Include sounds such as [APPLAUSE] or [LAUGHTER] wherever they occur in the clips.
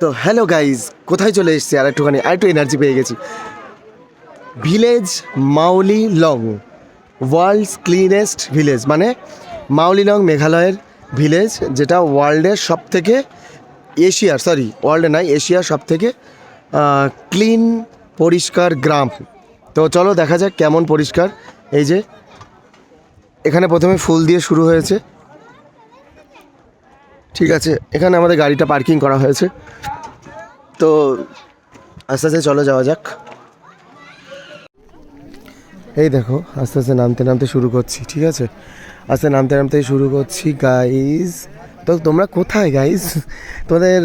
তো hello guys, কোথায় চলে এসেছি? আর একটুখানি, আর একটু এনার্জি পেয়ে গেছি। Village Mawlynnong world's cleanest village মানে মাউলি লং মেঘালয়ের ভিলেজ যেটা ওয়ার্ল্ডের সব থেকে এশিয়ার সরি ওয়ার্ল্ডে নয় এশিয়ার সব থেকে ক্লিন পরিষ্কার গ্রাম। তো চলো দেখা যাক কেমন পরিষ্কার। এই যে, এখানে প্রথমে ফুল দিয়ে শুরু হয়েছে। ঠিক আছে, এখানে আমাদের গাড়িটা পার্কিং করা হয়েছে। তো আস্তে আস্তে চলো যাওয়া যাক। এই দেখো, আস্তে আস্তে নামতে নামতে শুরু করছি, ঠিক আছে? আস্তে নামতে নামতে শুরু করছি গাইজ তো তোমরা কোথায় গাইজ তোমাদের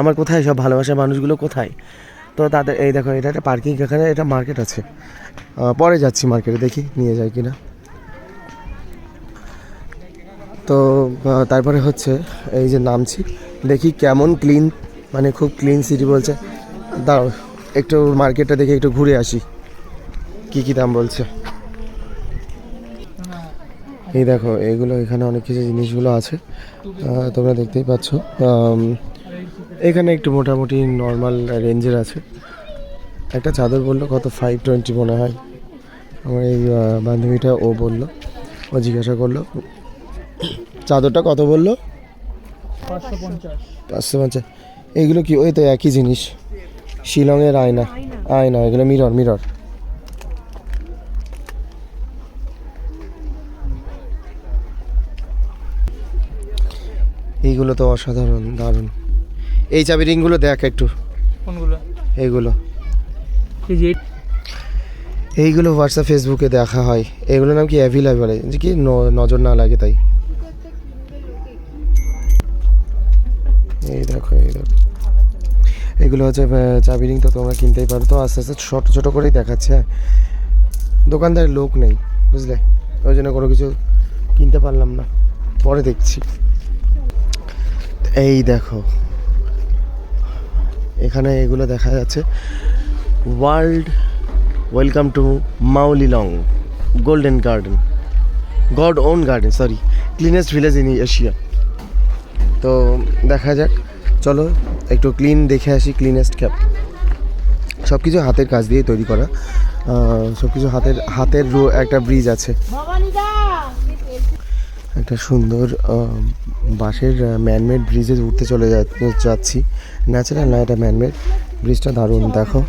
আমার কোথায় সব ভালোবাসার মানুষগুলো কোথায়? তো তাদের, এই দেখো, এটা একটা পার্কিং এখানে, এটা মার্কেট আছে। পরে যাচ্ছি মার্কেটে দেখি নিয়ে যায় কিনা। তো তারপরে হচ্ছে এই যে নামছি। দেখি কেমন ক্লিন মানে খুব ক্লিন সিটি বলছে। দাঁড়াও, একটু মার্কেটটা দেখে একটু ঘুরে আসি। কি কি দাম বলছে। এই দেখো এইগুলো এখানে অনেক কিছু জিনিসগুলো আছে। তোমরা দেখতেই পাচ্ছ। এখানে একটু মোটামুটি নর্মাল রেঞ্জের আছে। একটা চাদর বলল, কত? ফাইভ টোয়েন্টি মনে হয়। আমার এই বান্ধবীটা ও বলল, ও জিজ্ঞাসা করল চাদরটা কত বলল? পাঁচশো পঞ্চাশ। এগুলো কি? ওই তো একই জিনিস। শিলংয়ের আয়না। আয়না এগুলো মিরর মিরর এইগুলো তো অসাধারণ দারুণ। এই চাবি রিংগুলো দেখ একটু। কোনগুলো? এইগুলো। এইগুলো হোয়াটসঅ্যাপ ফেসবুকে দেখা হয়। এগুলো নাম কি? অ্যাভেলেবেল যে কি? নজর না লাগে তাই। দেখো এই এগুলো হচ্ছে চাবি রিং তো তোমরা কিনতেই পারো। তো আস্তে আস্তে ছোটো ছোটো করেই দেখাচ্ছে হ্যাঁ। দোকানদার লোক নেই, বুঝলে? ওই জন্য কোনো কিছু কিনতে পারলাম না। পরে দেখছি। এই দেখো। এখানে এগুলো দেখা যাচ্ছে। World, welcome to Mawlynnong golden garden. God own garden, sorry. Cleanest village in Asia. তো দেখা যাক। চলো একটু ক্লিন দেখে আসি ক্লিনেস্ট ক্যাপ সব কিছু হাতের কাজ দিয়ে তৈরি করা। সব কিছু হাতের হাতের রো একটা ব্রিজ আছে। একটা সুন্দর বাঁশের ম্যানমেড ব্রিজে উঠতে চলে যাচ্ছি। ন্যাচারাল না এটা ম্যানমেড ব্রিজটা দারুণ দেখো।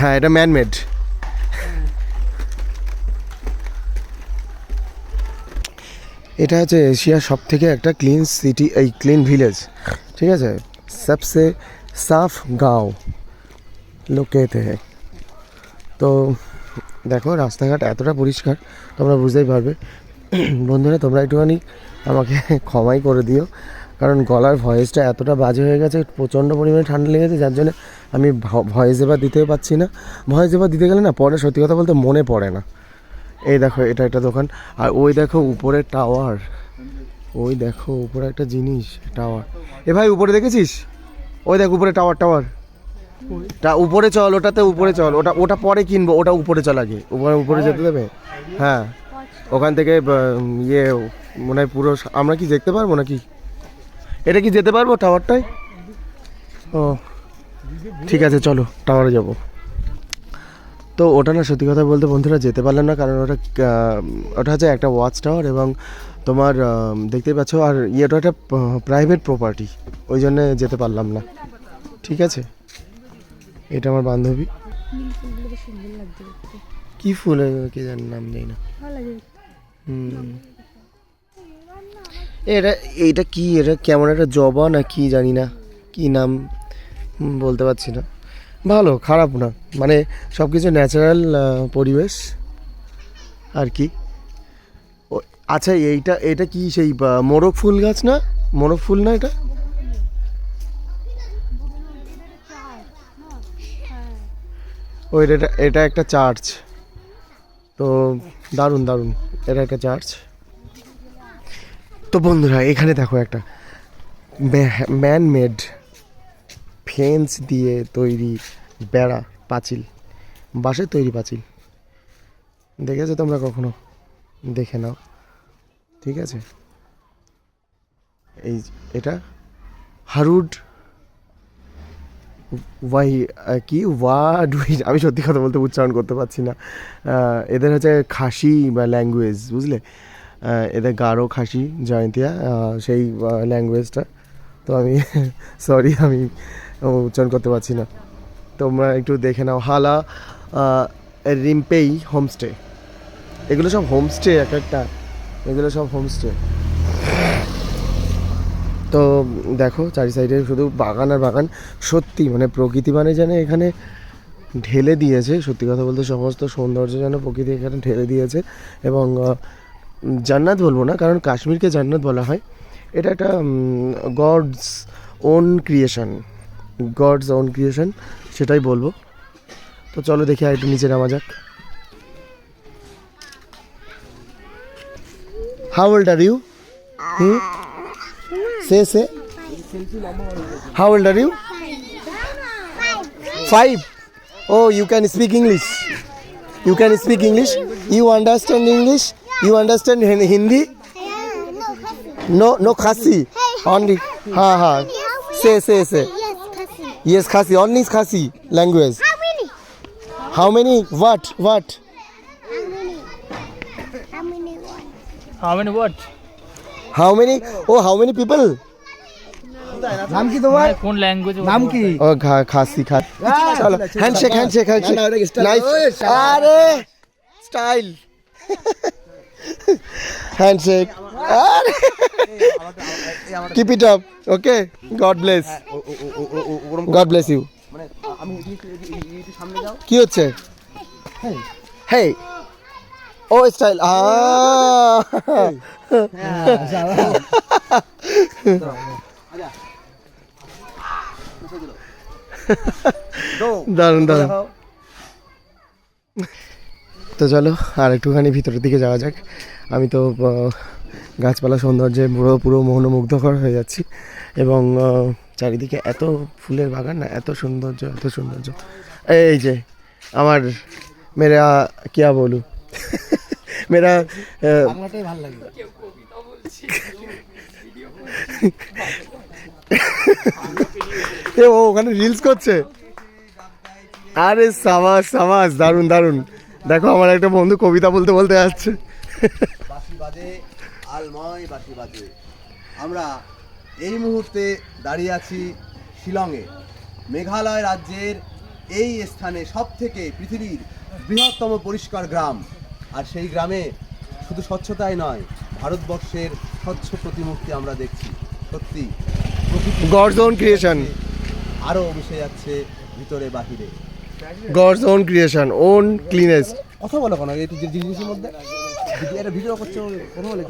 হ্যাঁ এটা ম্যানমেড এটা হচ্ছে এশিয়ার সব থেকে একটা ক্লিন সিটি এই ক্লিন ভিলেজ ঠিক আছে? সবসে সাফ গাঁও লোকেতে। তো দেখো, রাস্তাঘাট এতটা পরিষ্কার, তোমরা বুঝতেই পারবে। বন্ধুরা, তোমরা একটুখানি আমাকে ক্ষমাই করে দিও, কারণ গলার ভয়েসটা এতটা বাজে হয়ে গেছে, প্রচণ্ড পরিমাণে ঠান্ডা লেগেছে যার জন্য আমি ভয়েস এবার দিতেও পারছি না। ভয়েস এবার দিতে গেলে না, পরে সত্যি কথা বলতে মনে পড়ে না। এই দেখো, এটা একটা দোকান। আর ওই দেখো, উপরে টাওয়ার। ওই দেখো, উপরে একটা জিনিস, টাওয়ার। এ ভাই, উপরে দেখেছিস? ওই দেখ, উপরে টাওয়ার টাওয়ার। তা উপরে চল, ওটাতে উপরে চল। ওটা ওটা পরে কিনবো, ওটা উপরে চল আগে। উপরে উপরে যেতে দেবে? হ্যাঁ। ওখান থেকে ইয়ে মনে হয় পুরো আমরা কি দেখতে পারব নাকি? এটা কি যেতে পারব, টাওয়ারটায়? ও। ঠিক আছে, চলো, টাওয়ারে যাব। তো ওটা না সত্যি কথা বলতে বন্ধুরা যেতে পারলাম না কারণ ওটা ওটা হচ্ছে একটা ওয়াচ টাওয়ার এবং তোমার আহ, দেখতেই পাচ্ছ আর ইয়েটা একটা প্রাইভেট প্রপার্টি ওই জন্যে যেতে পারলাম না। ঠিক আছে? এটা আমার বান্ধবী। দেখতে কি ফুল কি জানি নাম নেই না। এটা এইটা কি? এটা কেমন একটা জবা না কি জানি না কি নাম বলতে পারছি না। ভালো, খারাপ না। মানে সব কিছু ন্যাচারাল পরিবেশ। আর কি? আচ্ছা এইটা, এটা কি সেই মোরগ ফুল গাছ না? মোরগ ফুল না এটা? ও এটা- এটা একটা চার্চ তো দারুণ দারুণ। এটা একটা চার্চ তো বন্ধুরা, এখানে দেখো একটা ম্যান মেড ফেন্স দিয়ে তৈরি বেড়া, পাঁচিল। বাঁশের তৈরি পাঁচিল। দেখেছ তোমরা কখনো? দেখে নাও। ঠিক আছে? এই এটা হারুড ওয়াই কি? ওয়াডুই আমি সত্যি কথা বলতে উচ্চারণ করতে পারছি না। এদের হচ্ছে খাসি বা ল্যাঙ্গুয়েজ, বুঝলে? এদের গারো খাসি, জয়ন্তিয়া সেই ল্যাঙ্গুয়েজটা। তো আমি [LAUGHS] সরি আমি উচ্চারণ করতে পারছি না। তোমরা একটু দেখে নাও, হালা রিম্পেই হোমস্টে। এগুলো সব হোমস্টে এক একটা। এগুলো সব হোমস্টে। তো দেখো চারি সাইডে শুধু বাগান আর বাগান। সত্যি মানে প্রকৃতি মানে যেন এখানে ঢেলে দিয়েছে। সত্যি কথা বলতে সমস্ত সৌন্দর্য যেন প্রকৃতি এখানে ঢেলে দিয়েছে। এবং জান্নাত বলব না, কারণ কাশ্মীরকে জান্নাত বলা হয়। এটা একটা God's own creation. God's own creation সেটাই বলব। তো চলো দেখি আর একটু নিচে নামা যাক। How old are you hmm? Say say. How old are you five oh you can speak English you can speak English you understand English you understand Hindi no no Khasi only হ্যাঁ হ্যাঁ সে সে সে। Yes, Khasi only Khasi language How many? How many what what How many? How many? Oh how many people নাম কি তোমার কোন language নাম কি ও খাসি চলো হ্যান্ডশেক হ্যান্ডশেক হ্যান্ডশেক. নাইস আরে স্টাইল হ্যান্ডশেক আরে! Keep it up okay God bless God bless you কি হচ্ছে? হেই ও স্টাইল আ দারুণ দারুণ। তো চলো আর একটুখানি ভিতরের দিকে যাওয়া যাক। আমি তো গাছপালা সৌন্দর্যে পুরো পুরো মোহনমুগ্ধকর হয়ে যাচ্ছি। এবং চারিদিকে এত ফুলের বাগান না এত সৌন্দর্য এত সৌন্দর্য। এই যে আমার মেরা কিয়া বলু? [LAUGHS] মেরা ভালো লাগে। এ ও ওখানে রিলস করছে। আরে সাবাস সামাজ দারুণ দারুণ। দেখো আমার একটা বন্ধু কবিতা বলতে বলতে যাচ্ছে। বাজে আলময় বাজে। আমরা এই মুহূর্তে দাঁড়িয়ে আছি শিলংয়ে। মেঘালয় রাজ্যের এই স্থানে সব থেকে পৃথিবীর বৃহত্তম পরিষ্কার গ্রাম। আর সেই গ্রামে শুধু স্বচ্ছতাই নয় ভারতবর্ষের স্বচ্ছ প্রতিমূর্তি আমরা দেখছি। সত্যি গডস ক্রিয়েশন আরও মিশে যাচ্ছে ভিতরে বাহিরে। God's own creation own cleanest কথা বলো কেন এই জিনিসের মধ্যে। একটা ভিডিও করছ কথা বলে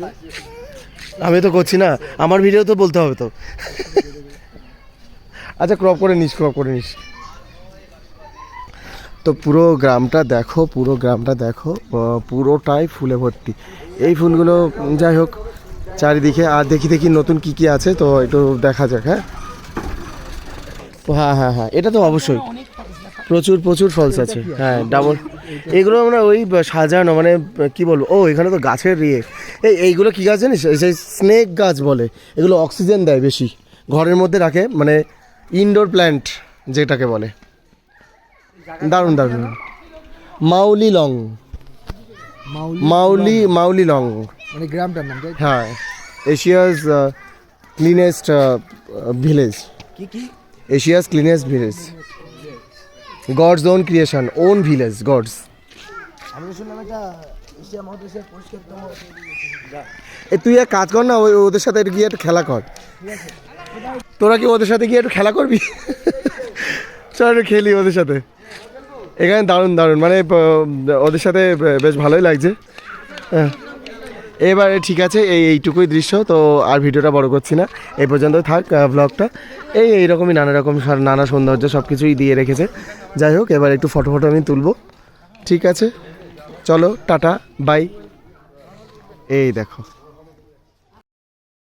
আমি তো করছি না আমার ভিডিও তো বলতে হবে তো। আচ্ছা ক্রপ করে নিস ক্রপ করে নিস। তো পুরো গ্রামটা দেখো পুরো গ্রামটা দেখো পুরোটাই ফুলে ভর্তি। এই ফুলগুলো যাই হোক চারিদিকে আর দেখি দেখি নতুন কি কি আছে তো একটু দেখা যাক হ্যাঁ? হ্যাঁ হ্যাঁ হ্যাঁ এটা তো অবশ্যই। প্রচুর প্রচুর ফলস আছে। হ্যাঁ ডাবল এগুলো আমরা ওই সাজানো মানে কি বলব? ও এখানে তো গাছের ইয়ে। এই এইগুলো কি গাছ জানিস? এই সেই স্নেক গাছ বলে এগুলো অক্সিজেন দেয় বেশি। ঘরের মধ্যে রাখে মানে ইনডোর প্ল্যান্ট যেটাকে বলে। দারুণ দারুণ। মাউলি লং। মাউলি মাউলি লং। মানে গ্রামটার নাম হ্যাঁ এশিয়াজ ক্লিনেস্ট ভিলেজ কি কি? Asia's cleanest village God's own creation own village God's এ, তুই এক কাজ কর না ওই ওদের সাথে গিয়ে একটু খেলা কর। তোরা কি ওদের সাথে গিয়ে একটু খেলা করবি? চল একটু খেলি ওদের সাথে। এখানে দারুণ দারুণ। মানে ওদের সাথে বেশ ভালোই লাগছে। হ্যাঁ। এবারে ঠিক আছে, এই এইটুকুই দৃশ্য, তো আর ভিডিওটা বড় করছি না। এই পর্যন্ত থাক ব্লগটা এই এইরকমই নানা রকম নানা সৌন্দর্য সব কিছুই দিয়ে রেখেছে। যাই হোক, এবার একটু ফটো ফটো আমি তুলবো। ঠিক আছে? চলো, টাটা বাই এই দেখো।